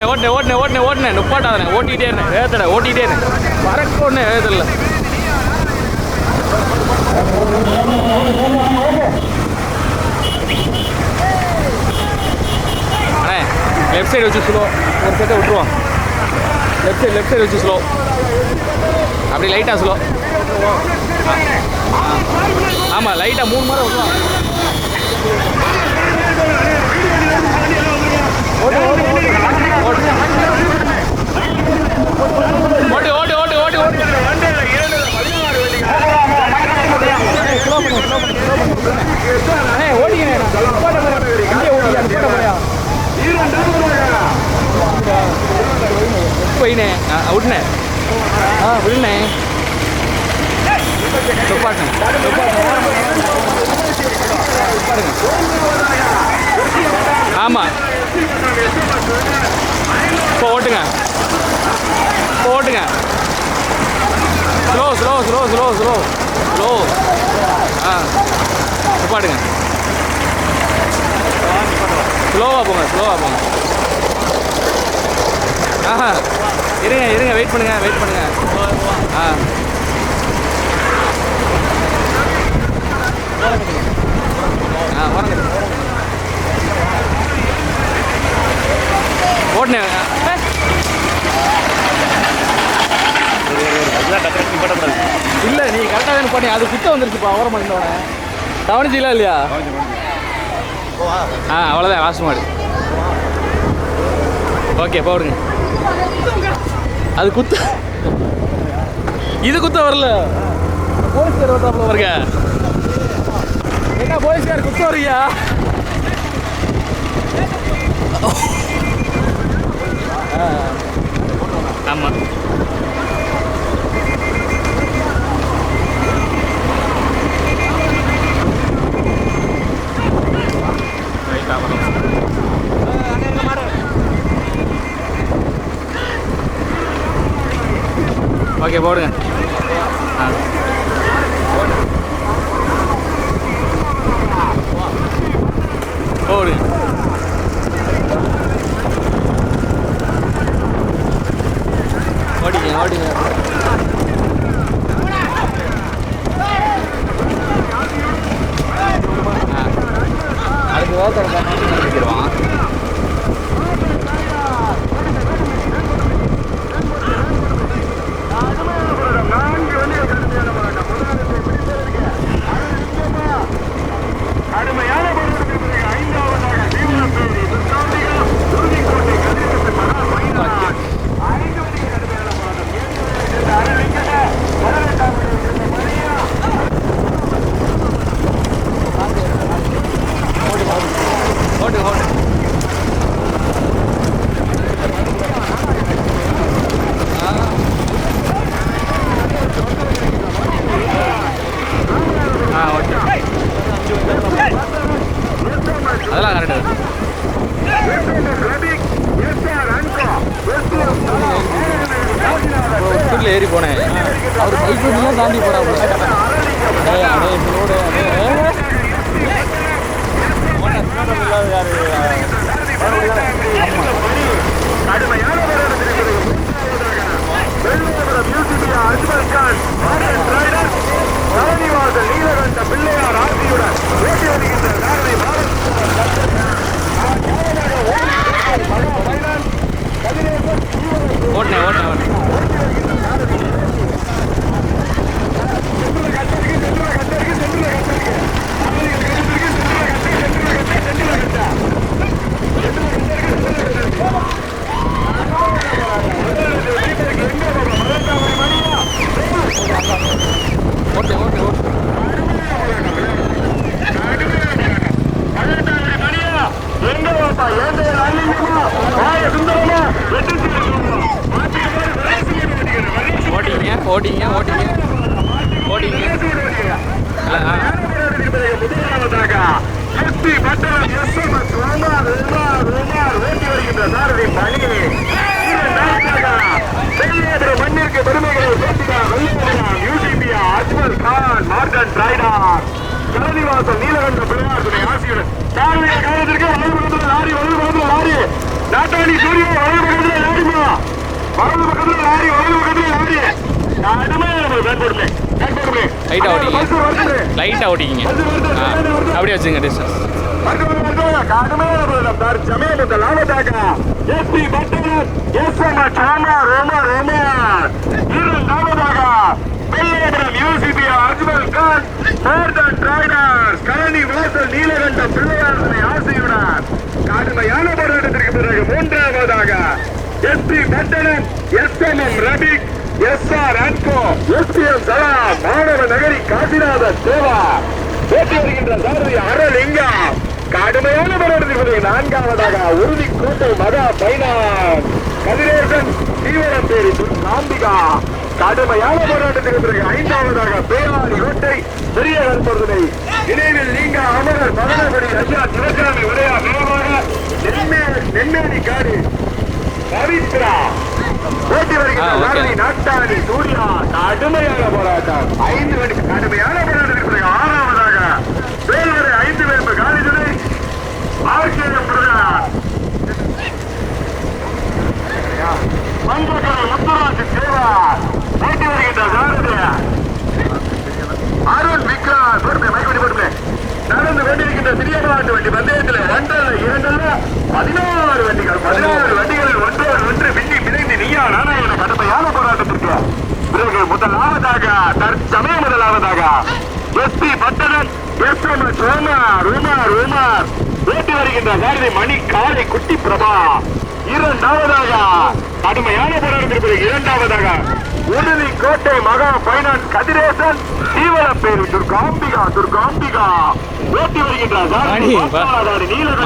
ஓட்டுனே ஓட்டுனே ஓட்டுனே ஓட்டுனே நுப்பாட்டாதனே ஓட்டிகிட்டே இருந்தேன் வேகத்தடை ஓட்டிகிட்டே இருந்தேன் பறக்க ஒன்று வேகத்தில் அண்ணே லெஃப்ட் சைடு வச்சு ஸ்லோ ஒரு செட்டை விட்டுருவோம். லெஃப்ட் சைடு லெஃப்ட் சைடு வச்சு ஸ்லோ அப்படி லைட்டாக ஸ்லோ ஆமாம் லைட்டாக மூணு மரம் விட்டுருவோம். ஓட்டு ஓட்டு ஓட்டு ஓட்டு ஓட்டு ஓட்டு ஓட்டு போயினே. விட்டுனே ஆ விடுனே. துப்பாட்டேன் ஆமாம் இப்போ ஓட்டுங்க. இப்போ ஓட்டுங்க. Slow slow slow slow slow slow ஆ. நிப்பாட்டுங்க. ஸ்லோவாக போங்க ஸ்லோவாக போங்க. ஆஹா. இருங்க இருங்க வெயிட் பண்ணுங்க வெயிட் பண்ணுங்க. ஆ. ஆ வரங்க ஓட்டுனேன் இல்லை நீ கரெக்டாக தானே பண்ணி அது குத்த வந்துருச்சுப்பா ஓரமாக இருந்தவனே கவனிச்சிங்களா இல்லையா? ஆ அவ்வளோதான் வாசு மாடு. ஓகே போடுங்க. அது குத்த இது குத்த வரல. போலீஸ்கார் வந்தாப்புல வருங்க என்ன போலீஸ்கார் குத்த வரியா ஆமாம் ஓகே போடுங்க. ஆ. போடுங்க ஓடிங்க ஓடிங்க ஆ. வலது பக்கத்துல லாரி வலது பக்கத்துல லாரி. லைட்டாக ஓடிங்க ஓடிங்க ஆ அப்படியே வச்சுங்க டிஸ்டன்ஸ் நீலகண்ட பிள்ளையாரனை ஆசையுடன் கடுமையான போராட்டத்திற்கு பிறகு மூன்றாவதாக SP Pattanan S M M Rafiq S R and co S P M மாணவ நகரி காசிநாத தேவா. போட்டி வருகின்ற சாரதி அறலிங்கம் கடுமையான போராட்டத்திற்கு நான்காவதாக உறுதி கோட்டை மகா பைனான். கதிரேசன் தீவிரம் பேரி நாம்பிகா கடுமையான போராட்டத்திற்கு பிறகு ஐந்தாவதாக பேராளி கோட்டை பெரிய கருப்பொருதனை நினைவில் நீங்க அமரர் மகனபடி ஐயா சிவசாமி உடையா நினைவாக நென்மே காடு. பவித்ரா போட்டி வருகின்ற நாட்டாணி சூர்யா கடுமையான போராட்டம். ஐந்து வண்டி கடுமையான போராட்டத்திற்கு பிறகு ஆறாவதாக வேல்வரை ஐந்து வேம்பு காலிதுரை ஆர்கேஎம் பிரதர் மஞ்சக்கரை முத்துராஜ் சேவா போட்டி வருகின்ற சாரதி அருண் விக்ராந்த் பொறுமை மைக்கடி பொறுமை நடந்து கொண்டிருக்கின்ற சிறியமாட்டு வண்டி பந்தயத்தில் ஒன்றல்ல இரண்டல்ல பதினாறு வண்டிகள் பதினாறு வண்டிகளில் ஒன்றோடு ஒன்று விண்ணி பிணைந்து நீயா நானா என கடுமையான போராட்டத்திற்கு பிறகு முதலாவதாக தற்சமய முதலாவதாக SP Pattanan S M S ரோமார் Umar Umar வருகின்ற சாரதி மணி காலை குட்டி பிரபா. இரண்டாவதாக கடுமையான போராட்டத்திற்கு பிறகு இரண்டாவதாக உடுதி கோட்டை மகா பைனான்ஸ் கதிரேசன் தீவளப்பேரு துர்காம்பிகா துர்காம்பிகா. ஓட்டி வருகின்றார் மணி, வா.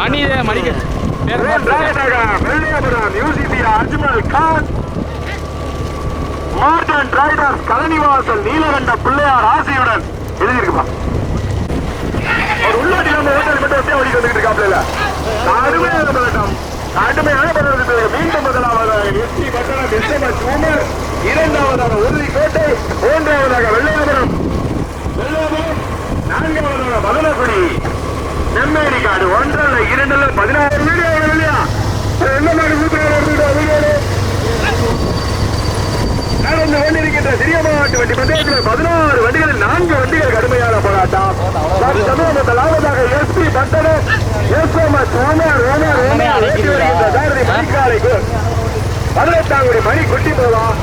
மணி இது, மணிக்கு. மார்டன் டிரைடர்ஸ் கலனிவாசல் நீலகண்ட பிள்ளையார் ஆசையுடன் எழுதியிருக்குப்பா ஒரு உள்ளாடி நம்ம ஹோட்டல் மட்டும் ஒத்தே ஓடி வந்துட்டு இருக்காப்ல மீண்டும் முதலாவதாக எஸ்டி பட்டணம் இரண்டாவதாக உறுதி கோட்டை மூன்றாவதாக வெள்ளையபுரம் வெள்ளையபுரம் நான்காவதாக மதனகுடி நெம்மேடி காடு ஒன்றல்ல இரண்டல்ல பதினாறு வீடியோ இல்லையா என்ன மாதிரி வீடியோ நடந்து கொண்டிருக்கின்ற சிறிய மாவட்ட வண்டி. பந்தயத்தில் பதினாறு வண்டிகளில் நான்கு வண்டிகள் கடுமையான போராட்டம். முதலாவதாக எஸ்பி பட்டணம் எஸ் எம் எஸ் ரோமர் ரோமர் வேட்டி வருகின்ற சாரதி மணிக்காலைக்கு பதினெட்டாங்குடி மணி குட்டி போலாம்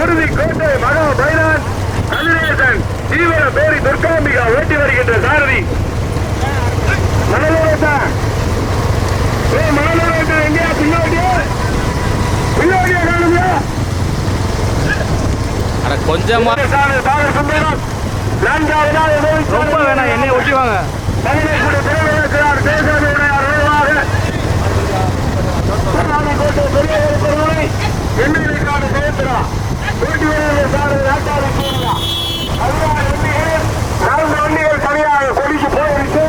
உறுதி கோட்டை மகா பைரான் கதிரேசன் தீவிர பேரி துர்காம்பிகா ஓட்டி வருகின்ற சாரதி. மணலோரத்தான் கொஞ்சமா ரொம்ப வேணாம் என்னைய ஒட்டி வாங்க தமிழகத்துடைய துணை இருக்கிறார் தேசாமியுடைய அருள்வாக கோட்டை பெரிய பெருமை எம்எல்ஏக்கான ஜெயந்திரா போட்டி வீரர்கள் சாரதி நாட்டாளி சூர்யா பதினாறு வண்டிகள் நான்கு வண்டிகள் சரியாக கொடிக்கு போயிருக்கு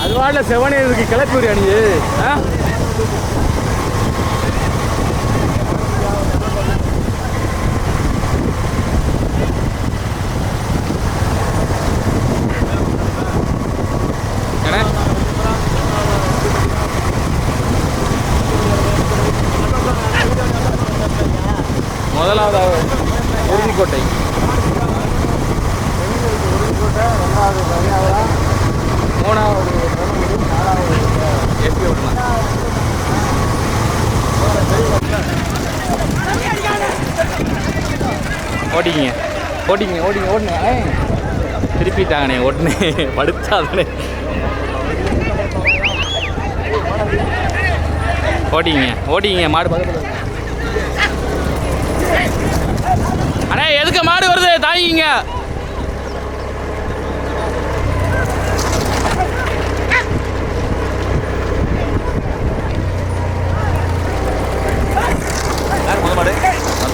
அது வாடல செவனே இருக்கு. கிளப்பி விடு அணியே ஆ என்ன? முதலாவதாக உறுதிக்கோட்டை மூணாவது எஸ்பி விடலாம் ஓடிங்க. ஓடிங்க ஓடிங்க ஓடுனே திருப்பிட்டாங்கண்ணே ஓடுனே. படுத்தாதனே ஓடிங்க ஓடிங்க மாடு அண்ணே எதுக்கு மாடு வருது? தாங்கிங்க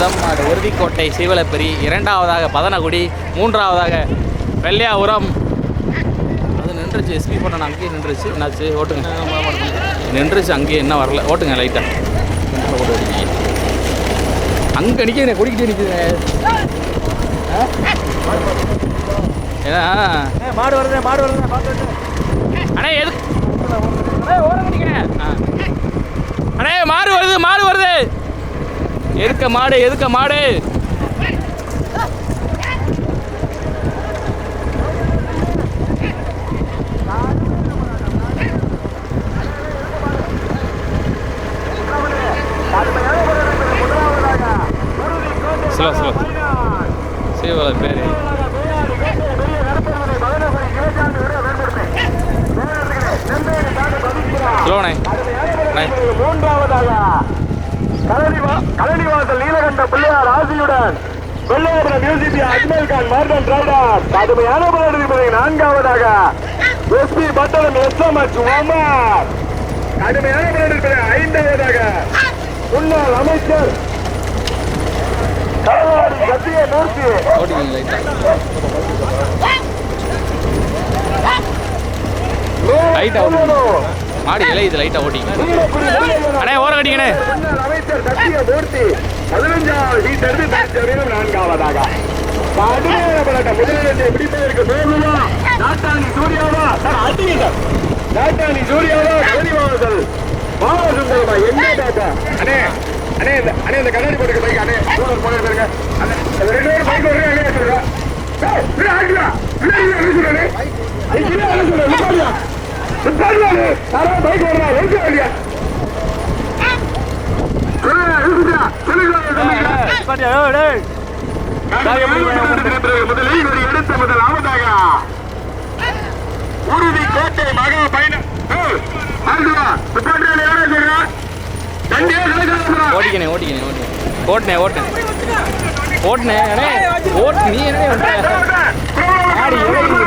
முதல் மாடு உறுதிக்கோட்டை சீவலப்பெரி இரண்டாவதாக பதனகுடி மூன்றாவதாக வெள்ளையாபுரம். அது நின்றுச்சு எஸ்பி பண்ண அங்கேயே நின்றுச்சு. என்னாச்சு? ஓட்டுங்க. நின்றுச்சு அங்கேயே. என்ன வரல. ஓட்டுங்க லைட்டாக அங்கே நிற்கிறேன் குடிக்கிட்டே நிற்கிறேன் ஏன்னா மாடு வருது மாடு வருது அண்ணே எது அண்ணே மாடு வருது மாடு வருது. எதுக்க மாடு எதுக்க மாடு? ஸ்லோ ஸ்லோ சிவல பேர். ஸ்லோண்ணே மூன்றாவதாக Kalanivasal Neelakanda Pillaiyar ஆசியுடன் Vellaiyapuram UCB Ajmal Khan modern driver கடுமையான போராட்டத்தில் நான்காவதாக எஸ்பி பட்டணம் எஸ் எம் எச் உமர். கடுமையான போராட்டத்தில் ஐந்தாவதாக முன்னாள் அமைச்சர் களவாடி சத்திய மூர்த்தி லைட்டாக லைட்டாக ஓட்டிங்க மாடு இலையுது லைட்டாக ஓட்டிங்க அண்ணே ஓரம் கட்டிங்கண்ணே முன்னாள் அமைச்சர் சத்திய மூர்த்தி பதினஞ்சாவது சீட் எடுத்து தற்சமயம் நான்காவதாக கடுமையான போராட்டம் முதலிடத்தை பிடிப்பதற்கு மேலுமா நாட்டாணி சூர்யாவா சார் அடிங்க சார் நாட்டாணி சூர்யாவா கனிவாசல் மாவசுந்தரமா என்ன பாப்பா அண்ணே அண்ணே இந்த அண்ணே இந்த கண்ணாடி போட்டுக்க பைக் அண்ணே சூழல் போன இருக்க அண்ணே ரெண்டு பேரும் பைக் வருங்க அண்ணே சொல்றேன் ஏய், இப்படி ஆகுதா? இப்படி ஆகுதா? என்ன சொல்றே? சொல்லுங்க, நிறுத்துடா. சொல்லுங்க, சொல்லுங்க. முதலில் ஒரு எடுத்த முதலாவதாக உறுதி கோட்டை மகா பயணம் ஓட்டிக்கணே ஓட்டிக்கணே ஓட்டுனே ஓட்டுனே ஓட்டுனே ஓட்டு நீ என்ன பண்ணுற ஆடி இலையுது. உறுதி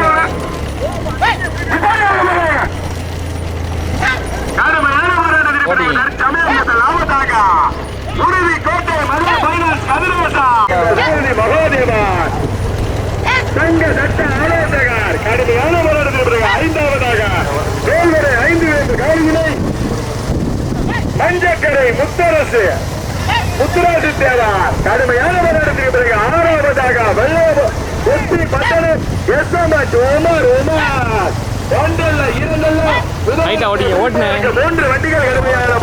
கோட்டை மகா பைனான்ஸ் கதிரவசா மகாதேவா தங்க சட்ட ஆலோசகர் கடுமையான போராட்டத்தில் பிறகு ஐந்தாவதாக வேல்வரை ஐந்து வேண்டு காலியினை மஞ்சக்கரை முத்தரசு முத்துராஜு தேவார் கடுமையான போராட்டத்தில் பிறகு ஆறாவதாக வெள்ளம் எஸ்பி பட்டணம் எஸ் எம் உமர் உமர். ஒன்றல்ல இரண்டல்ல. ரைட்டா ஓட்டிங்க, ஓட்டுனே. மூன்று வண்டிகள்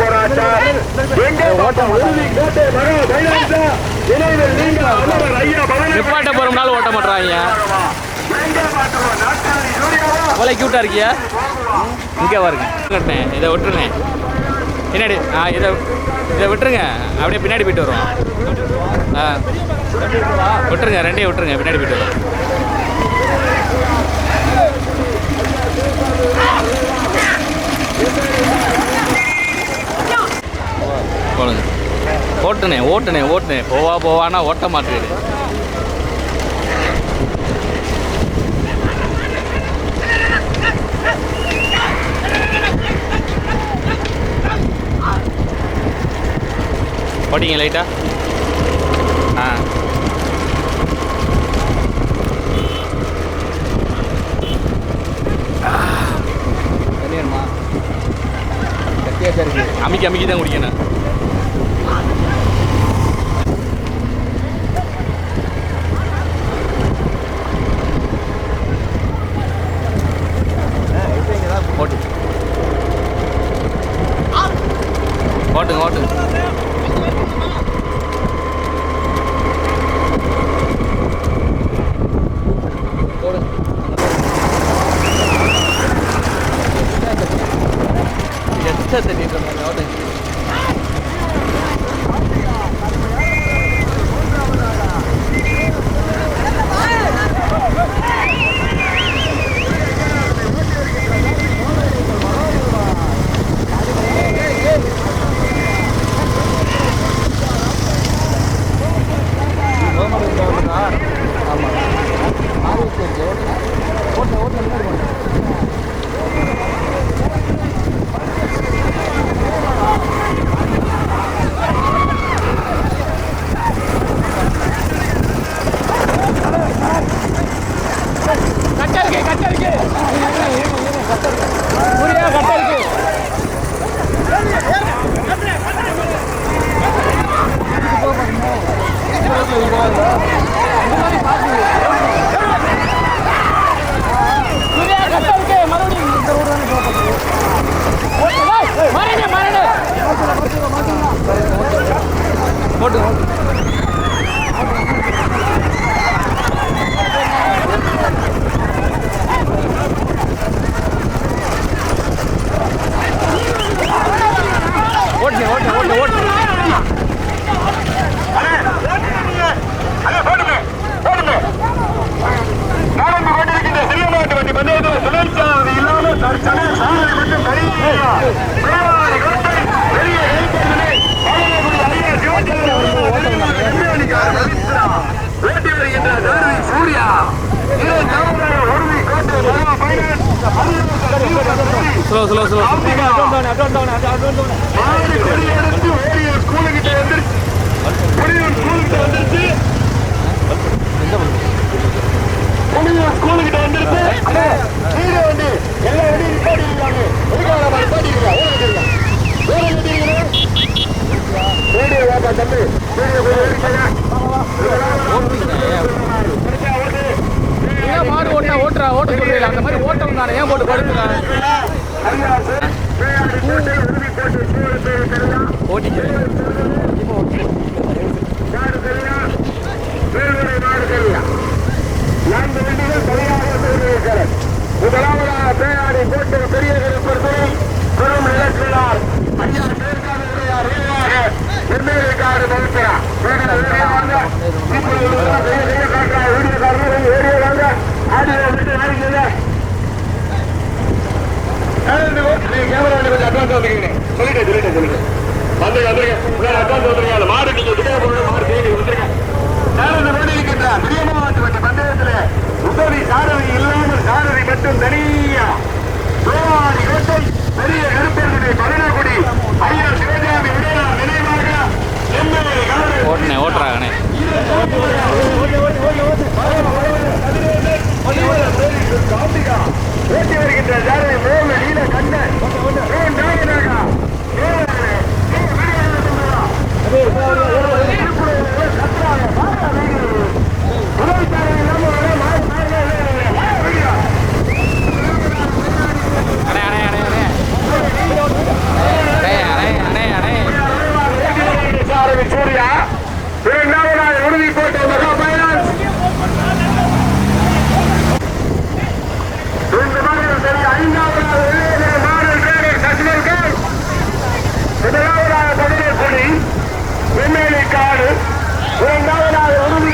போராட்டம். நிப்பாட்ட போகிறோம்னாலும் ஓட்ட சூர்யாவா அவ்வளோ க்யூட்டாக இருக்கியா? இங்கே பாருங்க. கட்டினேன் இதை விட்டுருங்க. பின்னாடி ஆ இதை இதை விட்டுருங்க. அப்படியே பின்னாடி போயிட்டு வருவோம். ஆ. விட்டுருங்க ரெண்டையும் விட்டுருங்க. பின்னாடி போயிட்டு வரோம் போடுங்க ஓட்டுனே ஓட்டுனே ஓட்டுனே. போவா போவானா ஓட்ட மாட்டேங்குது. ஓட்டிங்க லைட்டா? ஆ. அமிக்கி அமிக்கி தான் குடிக்கணும். பிச்சை தட்டிட்டு இருந்தேன் ஆமாம் ஆரோக்கியம் ஓட்ட ஓட்ட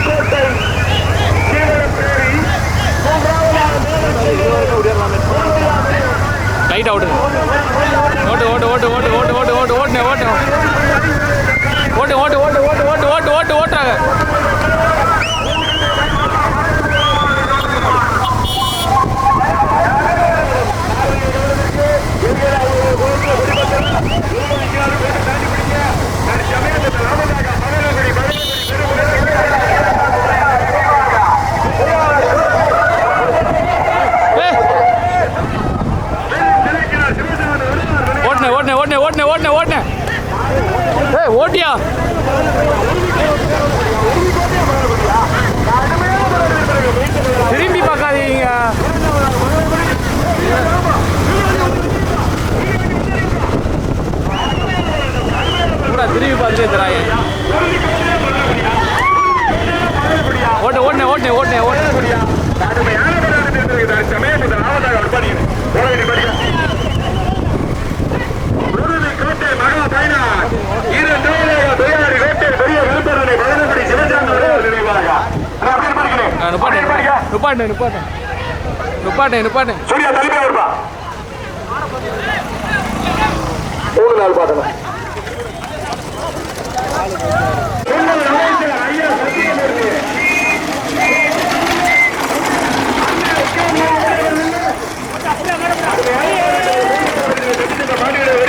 புதுக்கோட்டை சீவரப்பேரி லைட் அவுட் ஓட்டு ஓட்டு ஓட்டு ஓட்டு ஓட்டு ஓட்டு ஓட்டு ஓட்டு ஓட்டு ஓட்டு ஓட்டு ஓட்டு ஓட்டு ஓட்டு ஓட்டு ஓட்டு ஓட்டுறாங்க Come here. நிப்பாட்டு நிப்பாட்டு நிப்பாட்டு நிப்பாட்டு சூர்யா தலைமை வருவா மூணு நாள் பார்க்கணும் மாடுகளை